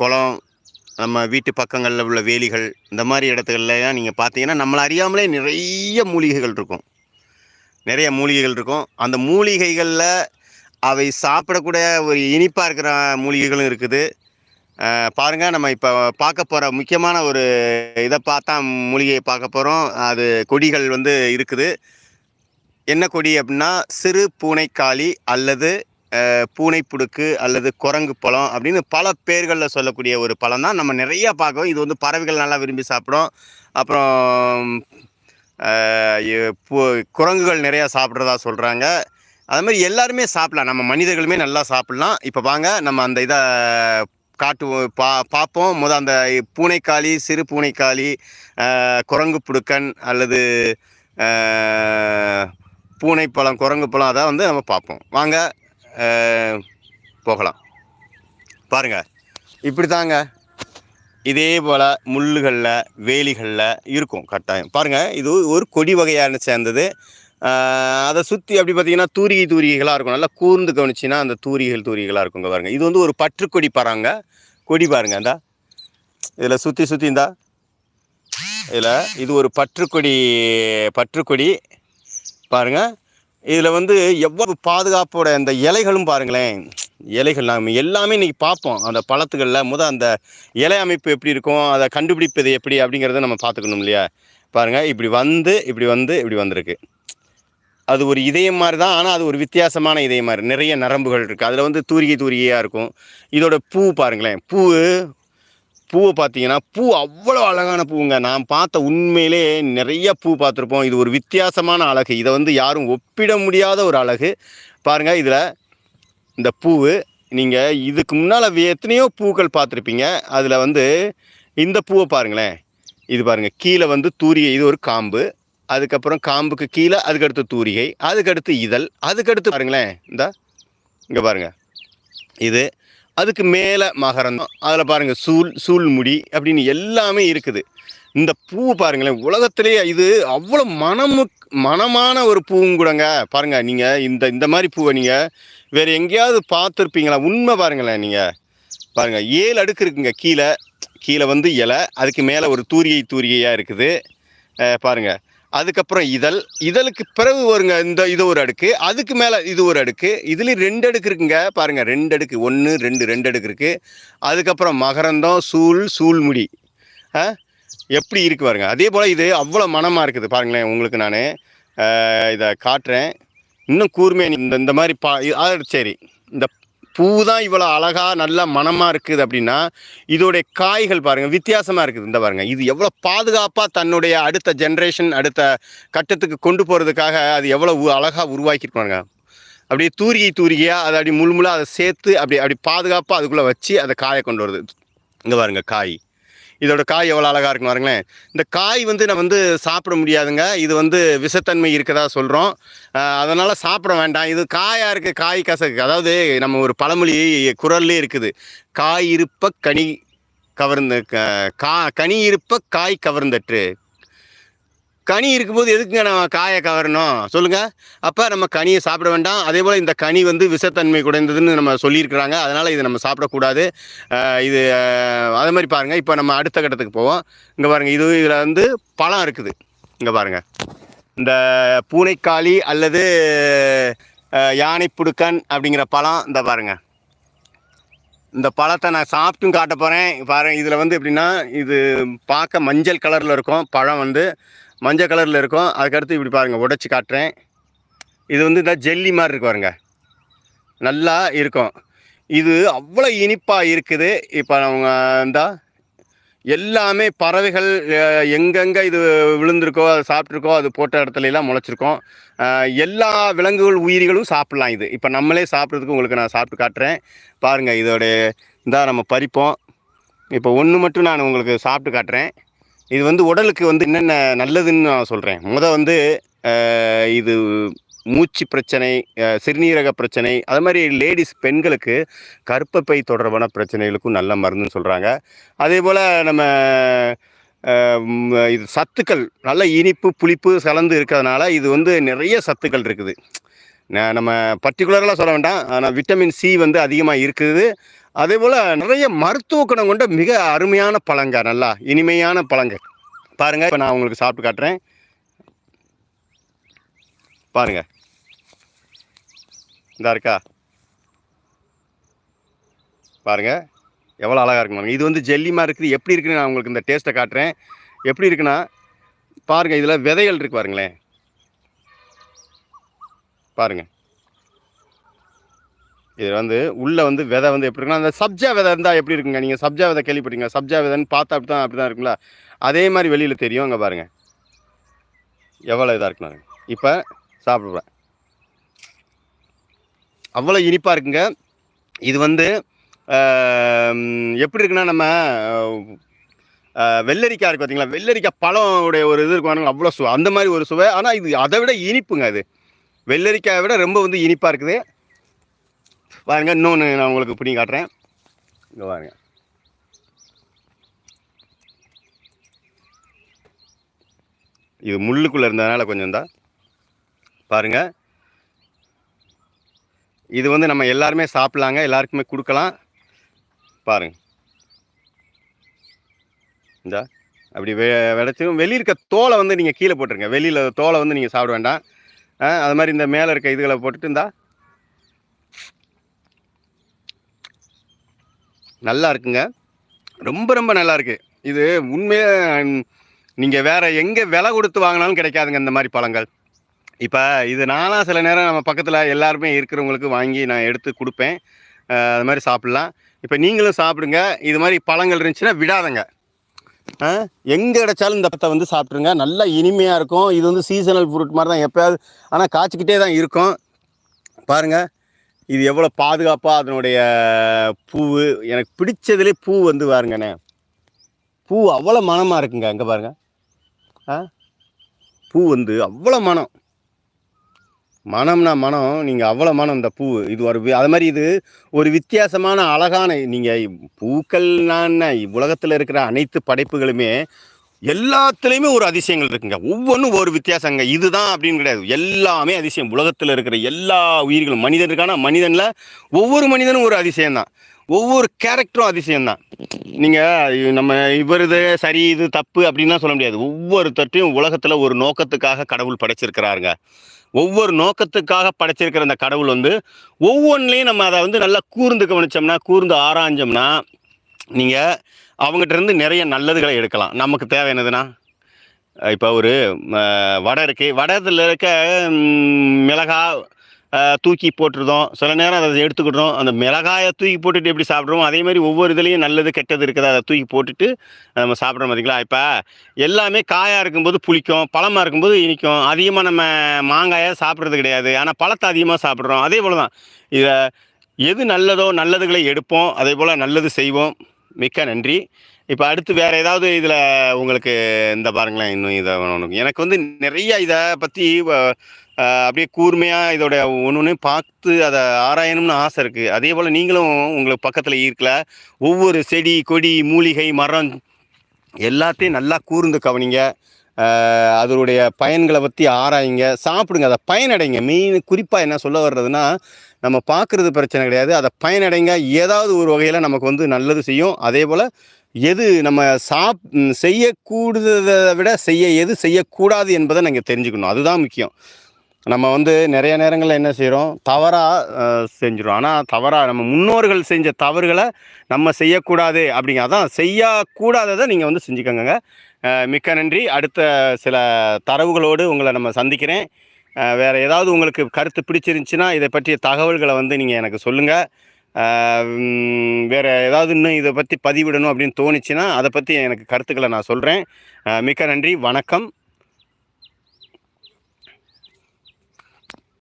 குளம் நம்ம வீட்டு பக்கங்களில் உள்ள வேலிகள் இந்த மாதிரி இடத்துகள்லாம் நீங்கள் பார்த்தீங்கன்னா நம்மளை அறியாமலே நிறைய மூலிகைகள் இருக்கும். நிறைய மூலிகைகள் இருக்கும். அந்த மூலிகைகளில் அவை சாப்பிடக்கூடிய ஒரு இனிப்பாக இருக்கிற மூலிகைகளும் இருக்குது. பாருங்கள் பாருங்க நம்ம இப்போ பார்க்க போகிற முக்கியமான ஒரு இதை பார்த்தா மூலிகையை பார்க்க போகிறோம் அது கொடிகள் வந்து இருக்குது. என்ன கொடி அப்படின்னா சிறு பூனைக்காளி அல்லது பூனைப்புடுக்கு அல்லது குரங்கு பழம் அப்படின்னு பல பேர்களில் சொல்லக்கூடிய ஒரு பழம் தான் நம்ம நிறையா பார்க்கோம் இது வந்து பறவைகள் நல்லா விரும்பி சாப்பிடும். அப்புறம் பூ- குரங்குகள் நிறையா சாப்பிட்றதா சொல்கிறாங்க அது மாதிரி எல்லாருமே சாப்பிடலாம். நம்ம மனிதர்களுமே நல்லா சாப்பிட்லாம். இப்போ வாங்க நம்ம அந்த இதை காட்டுவோம் பா பார்ப்போம். முத அந்த பூனைக்காளி சிறு பூனைக்காளி குரங்கு புடுக்கன் அல்லது பூனைப்பழம் குரங்கு பழம் அதை வந்து நம்ம பார்ப்போம். வாங்க போகலாம். பாருங்க. இப்படி தாங்க இதே போல் முள்ளுகளில் வேலிகளில் இருக்கும் கட்டாயம். பாருங்கள் இது ஒரு கொடி வகையான சேர்ந்தது. அதை சுற்றி அப்படி பார்த்தீங்கன்னா தூரிகை தூரிகைகளாக இருக்கும். நல்லா கூர்ந்து கவனிச்சின்னா அந்த தூரிகைகள் தூரிகைகளாக இருக்குங்க பாருங்கள் இது வந்து ஒரு பற்றுக்கொடி பாருங்க கொடி பாருங்க இந்தா. இதில் சுற்றி சுற்றி இந்தா. இதில் இது ஒரு பற்றுக்கொடி பற்றுக்கொடி. பாருங்கள் இதில் வந்து எவ்வளவு பாதுகாப்போட அந்த இலைகளும் பாருங்களேன். இலைகள் நாம் எல்லாமே இன்றைக்கி பார்ப்போம். அந்த பழத்துகளில் முதல் அந்த இலை அமைப்பு எப்படி இருக்கும் அதை கண்டுபிடிப்பது எப்படி அப்படிங்கிறத நம்ம பார்த்துக்கணும் இல்லையா? பாருங்கள் இப்படி வந்து இப்படி வந்து இப்படி வந்திருக்கு. அது ஒரு இதயம் மாதிரி தான் ஆனால் அது ஒரு வித்தியாசமான இதயம் மாதிரி. நிறைய நரம்புகள் இருக்குது அதில் வந்து தூரிகை தூரிகையாக இருக்கும். இதோட பூ பாருங்களேன். பூ பூவை பார்த்தீங்கன்னா பூ அவ்வளோ அழகான பூவுங்க. நான் பார்த்த உண்மையிலே நிறைய பூ பார்த்துருப்போம். இது ஒரு வித்தியாசமான அழகு. இதை வந்து யாரும் ஒப்பிட முடியாத ஒரு அழகு. பாருங்கள் இதில் இந்த பூவு நீங்கள் இதுக்கு முன்னால் எத்தனையோ பூக்கள் பார்த்துருப்பீங்க. அதில் வந்து இந்த பூவை பாருங்களேன். இது பாருங்கள் கீழே வந்து தூரிகை இது ஒரு காம்பு. அதுக்கப்புறம் காம்புக்கு கீழே அதுக்கடுத்து தூரிகை அதுக்கடுத்து இதழ் அதுக்கடுத்து பாருங்களேன். இந்த இங்கே பாருங்க. இது அதுக்கு மேலே மகரந்தம் அதில் பாருங்கள் சூல் சூழ்முடி அப்படின்னு எல்லாமே இருக்குது. இந்த பூ பாருங்களேன் உலகத்திலேயே இது அவ்வளோ மனமு மனமான ஒரு பூவும் கூடங்க. பாருங்க நீங்கள் இந்த இந்த மாதிரி பூவை நீங்கள் வேறு எங்கேயாவது பார்த்துருப்பீங்களா? உண்மை பாருங்களேன் நீங்கள் பாருங்கள் ஏழு அடுக்கு இருக்குங்க கீழே. கீழே வந்து இலை அதுக்கு மேலே ஒரு தூரிகை தூரிகையாக இருக்குது. பாருங்கள் அதுக்கப்புறம் இதழ். இதழுக்கு பிறகு வருங்க இந்த இது ஒரு அடுக்கு. அதுக்கு மேலே இது ஒரு அடுக்கு. இதுலேயும் ரெண்டு அடுக்கு இருக்குங்க. பாருங்கள் ரெண்டு அடுக்கு. ஒன்று ரெண்டு ரெண்டு அடுக்கு இருக்குது அதுக்கப்புறம் மகரந்தம் சூழ் சூழ்முடி ஆ? எப்படி இருக்கு பாருங்க. அதே போல் இது அவ்வளோ மனமாக இருக்குது. பாருங்களேன் உங்களுக்கு நான். இதை காட்டுறேன். இன்னும் கூர்மையாக இந்த இந்த மாதிரி பா சரி. இந்த பூ தான் இவ்வளோ அழகாக நல்லா மனமாக இருக்குது அப்படின்னா இதோடைய காய்கள் பாருங்கள் வித்தியாசமாக இருக்குது. இந்த பாருங்கள் இது எவ்வளோ பாதுகாப்பாக தன்னுடைய அடுத்த ஜென்ரேஷன் அடுத்த கட்டத்துக்கு கொண்டு போகிறதுக்காக அது எவ்வளோ அழகாக உருவாக்கியிருப்பாங்க அப்படியே தூரிகை தூரிகையாக அதை அப்படி முழுமுழாக அதை சேர்த்து அப்படி அப்படி பாதுகாப்பாக அதுக்குள்ளே வச்சு அதை காயை கொண்டு வருது. இங்கே பாருங்க காய். இதோட காய் எவ்வளோ அழகாக இருக்கும் பாருங்களேன். இந்த காய் வந்து நம்ம வந்து சாப்பிட முடியாதுங்க. இது வந்து விஷத்தன்மை இருக்கதா சொல்கிறோம் அதனால் சாப்பிட வேண்டாம். இது காயாக இருக்குது காய் கசக்கு. அதாவது நம்ம ஒரு பழமொழி குரல்லே இருக்குது. காய் இருப்ப கனி கவர்ந்த க- கா கனி இருப்ப காய் கவர்ந்தற்று. கனி இருக்கும்போது எதுக்குங்க நம்ம காயை கவரணும்? சொல்லுங்கள் அப்போ நம்ம கனியை சாப்பிட வேண்டாம். அதே போல் இந்த கனி வந்து விஷத்தன்மை குறைந்ததுன்னு நம்ம சொல்லியிருக்கிறாங்க. அதனால் இதை நம்ம சாப்பிடக்கூடாது. இது அஹ், அதே மாதிரி பாருங்கள் இப்போ நம்ம அடுத்த கட்டத்துக்கு போவோம். இங்கே பாருங்கள் இது இதில் வந்து பழம் இருக்குது. இங்கே பாருங்கள் இந்த பூனைக்காளி அல்லது யானை புடுக்கன் அப்படிங்கிற பழம் இந்த பாருங்கள் இந்த பழத்தை நான் சாப்பிட்டும் காட்ட போகிறேன் பாருங்கள் இதில் வந்து எப்படின்னா இது பார்க்க மஞ்சள் கலரில் இருக்கும். பழம் வந்து மஞ்சள் கலரில் இருக்கும். அதுக்கடுத்து இப்படி பாருங்கள் உடைச்சி காட்டுறேன். இது வந்து இந்த ஜெல்லி மாதிரி இருக்கு பாருங்க. நல்லா இருக்கும். இது அவ்வளோ இனிப்பாக இருக்குது. இப்போ அவங்க இருந்தால் எல்லாமே பறவைகள் எங்கெங்கே இது விழுந்திருக்கோ அது சாப்பிட்ருக்கோ அது போட்ட இடத்துல எல்லாம் முளைச்சிருக்கோம். எல்லா விலங்குகள் உயிரிகளும் சாப்பிட்லாம் இது. இப்போ நம்மளே சாப்பிட்றதுக்கு உங்களுக்கு நான் சாப்பிட்டு காட்டுறேன். பாருங்கள் இதோடைய இதாக நம்ம பறிப்போம். இப்போ ஒன்று மட்டும் நான் உங்களுக்கு சாப்பிட்டு காட்டுறேன். இது வந்து உடலுக்கு வந்து என்னென்ன நல்லதுன்னு நான் சொல்கிறேன் முத வந்து இது மூச்சு பிரச்சனை சிறுநீரக பிரச்சனை அது மாதிரி லேடிஸ் பெண்களுக்கு கருப்பப்பை தொடர்பான பிரச்சனைகளுக்கும் நல்ல மருந்துன்னு சொல்கிறாங்க அதே போல் நம்ம இது சத்துக்கள் நல்ல இனிப்பு புளிப்பு கலந்து இருக்கிறதுனால இது வந்து நிறைய சத்துக்கள் இருக்குது. நம்ம பர்டிகுலரெலாம் சொல்ல வேண்டாம். ஆனால் விட்டமின் சி வந்து அதிகமாக இருக்குது. அதே போல் நிறைய மருத்துவ குணம் கொண்ட மிக அருமையான பழங்க நல்லா இனிமையான பழங்க. பாருங்கள் இப்போ நான் உங்களுக்கு சாப்பிட்டு காட்டுறேன். பாருங்கள் இதாக இருக்கா? பாருங்க எவ்வளோ அழகாக இருக்கு பாருங்கள் இது வந்து ஜெல்லிமா இருக்குது. எப்படி இருக்குன்னு நான் உங்களுக்கு இந்த டேஸ்ட்டை காட்டுறேன். எப்படி இருக்குன்னா பாருங்கள் இதில் விதைகள் இருக்கு பாருங்களேன். பாருங்கள் இது வந்து உள்ளே வந்து விதை வந்து எப்படி இருக்குன்னா அந்த சப்ஜா விதை இருந்தால் எப்படி இருக்குங்க? நீங்கள் சப்ஜா விதை கேள்விப்பட்டீங்க சப்ஜா விதைன்னு பார்த்தா அப்படி தான் அப்படி தான் இருக்குங்களா அதே மாதிரி வெளியில் தெரியும் அங்கே பாருங்கள் எவ்வளோ இதாக இருக்குன்னு இப்போ சாப்பிடுவேன் அவ்வளோ இனிப்பாக இருக்குங்க. இது வந்து எப்படி இருக்குன்னா நம்ம வெள்ளரிக்காய் இருக்குது பார்த்தீங்களா வெள்ளரிக்காய் பழம் உடைய ஒரு இது இருக்கும் அவ்வளோ சுவை அந்த மாதிரி ஒரு சுவை. ஆனால் இது அதை விட இனிப்புங்க அது. வெள்ளரிக்காயை விட ரொம்ப வந்து இனிப்பாக இருக்குது. பாருங்க இன்னொன்று நான் உங்களுக்கு பிடி காட்டுறேன். இங்கே பாருங்க. இது முள்ளுக்குள்ளே இருந்ததுனால கொஞ்சம் தான் பாருங்க. இது வந்து நம்ம எல்லாருமே சாப்பிட்லாங்க எல்லாருக்குமே கொடுக்கலாம். பாருங்க. இந்த அப்படி வெ விடச்சும் வெளியே இருக்க தோலை வந்து நீங்கள் கீழே போட்டுருங்க. வெளியில் தோலை வந்து நீங்கள் சாப்பிட வேண்டாம். ஆ, அது மாதிரி இந்த மேலே இருக்க இதுகளை போட்டுட்டு இந்தா. நல்லா இருக்குங்க. ரொம்ப ரொம்ப நல்லா இருக்குது இது உண்மையாக நீங்கள் வேறு எங்கே விலை கொடுத்து வாங்கினாலும் கிடைக்காதுங்க இந்த மாதிரி பழங்கள். இப்போ இது நானாக சில நேரம் நம்ம பக்கத்தில் எல்லாருமே இருக்கிறவங்களுக்கு வாங்கி நான் எடுத்து கொடுப்பேன். அது மாதிரி சாப்பிட்லாம். இப்போ நீங்களும் சாப்பிடுங்க. இது மாதிரி பழங்கள் இருந்துச்சுன்னா விடாதங்க. எங்கே கிடைச்சாலும் இந்த பழத்தை வந்து சாப்பிட்ருங்க நல்லா இனிமையாக இருக்கும். இது வந்து சீசனல் ஃப்ரூட் மாதிரி தான் எப்போயாவது ஆனால் காய்ச்சிக்கிட்டே தான் இருக்கும். பாருங்கள் இது எவ்வளோ பாதுகாப்பாக அதனுடைய பூவு? எனக்கு பிடிச்சதுலே பூ வந்து பாருங்கண்ணே. பூ அவ்வளோ மனமாக இருக்குங்க அங்கே பாருங்க. ஆ? பூ வந்து அவ்வளோ மனம். மனம்னா மனம் நீங்கள் அவ்வளோ மனம் இந்த பூ இது ஒரு அது மாதிரி இது ஒரு வித்தியாசமான அழகான நீங்கள் பூக்கள் நான் உலகத்தில் இருக்கிற அனைத்து படைப்புகளுமே எல்லாத்துலேயுமே ஒரு அதிசயங்கள் இருக்குங்க. ஒவ்வொன்றும் ஒரு வித்தியாசங்க. இதுதான் அப்படின்னு கிடையாது. எல்லாமே அதிசயம். உலகத்தில் இருக்கிற எல்லா உயிர்களும் மனிதன் இருக்கானா மனிதனில் ஒவ்வொரு மனிதனும் ஒரு அதிசயம்தான். ஒவ்வொரு கேரக்டரும் அதிசயம்தான். நீங்கள் நம்ம இவர் இது சரி இது தப்பு அப்படின்லாம் சொல்ல முடியாது. ஒவ்வொருத்தட்டையும் உலகத்தில் ஒரு நோக்கத்துக்காக கடவுள் படைச்சிருக்கிறாருங்க. ஒவ்வொரு நோக்கத்துக்காக படைச்சிருக்கிற அந்த கடவுள் வந்து ஒவ்வொன்றிலையும் நம்ம அதை வந்து நல்லா கூர்ந்து கவனிச்சோம்னா கூர்ந்து ஆராய்ஞ்சோம்னா நீங்கள் அவங்ககிட்ட இருந்து நிறைய நல்லதுகளை எடுக்கலாம். நமக்கு தேவை என்னதுன்னா இப்போ ஒரு வடை இருக்குது வடத்தில் இருக்க மிளகா மிளகாய் தூக்கி போட்டுருதோம். சில நேரம் அதை எடுத்துக்கிட்டோம் அந்த மிளகாயை தூக்கி போட்டுட்டு எப்படி சாப்பிட்றோம் அதே மாதிரி ஒவ்வொரு இதுலேயும் நல்லது கெட்டது இருக்குது. அதை தூக்கி போட்டுட்டு நம்ம சாப்பிட்ற மாதிரிங்களா இப்போ எல்லாமே காயாக இருக்கும்போது புளிக்கும் பழமாக இருக்கும்போது இனிக்கும். அதிகமாக நம்ம மாங்காயை சாப்பிட்றது கிடையாது. ஆனால் பழத்தை அதிகமாக சாப்பிட்றோம். அதே போல் தான் இதை எது நல்லதோ நல்லதுகளை எடுப்போம். அதே போல் நல்லது செய்வோம். மிக்க நன்றி. இப்போ அடுத்து வேறு ஏதாவது இதில் உங்களுக்கு இந்த பாருங்களேன் இன்னும் இதை ஒன்று எனக்கு வந்து நிறைய இதை பற்றி அப்படியே கூர்மையாக இதோட ஒன்று ஒன்று பார்த்து அதை ஆராயணும்னு ஆசை இருக்குது அதே போல் நீங்களும் உங்களுக்கு பக்கத்தில் இருக்கல ஒவ்வொரு செடி கொடி மூலிகை மரம் எல்லாத்தையும் நல்லா கூர்ந்து கவனிங்க. அதனுடைய பயன்களை பற்றி ஆராயுங்க. சாப்பிடுங்க அதை பயனடைங்க. மெயின் குறிப்பாக என்ன சொல்ல வர்றதுன்னா நம்ம பார்க்குறது பிரச்சனை கிடையாது. அதை பயனடைங்க. ஏதாவது ஒரு வகையில் நமக்கு வந்து நல்லது செய்யும். அதே போல் எது நம்ம சாப் ம், விட செய்ய எது செய்யக்கூடாது என்பதை நீங்கள் தெரிஞ்சுக்கணும். அதுதான் முக்கியம். நம்ம வந்து நிறைய நேரங்களில் என்ன செய்கிறோம் தவறாக செஞ்சிடும் ஆனால் தவறாக நம்ம முன்னோர்கள் செஞ்ச தவறுகளை நம்ம செய்யக்கூடாது அப்படிங்க அதான் செய்யக்கூடாததை நீங்கள் வந்து செஞ்சுக்கோங்க மிக்க நன்றி. அடுத்த சில தரவுகளோடு உங்களை நம்ம சந்திக்கிறேன். வேறு ஏதாவது உங்களுக்கு கருத்து பிடிச்சிருந்துச்சுன்னா இதை பற்றிய தகவல்களை வந்து நீங்கள் எனக்கு சொல்லுங்கள் வேறு ஏதாவது இன்னும் இதை பற்றி பதிவிடணும் அப்படின்னு தோணுச்சுன்னா அதை பற்றி எனக்கு கருத்துக்களை நான் சொல்கிறேன் மிக்க நன்றி. வணக்கம்.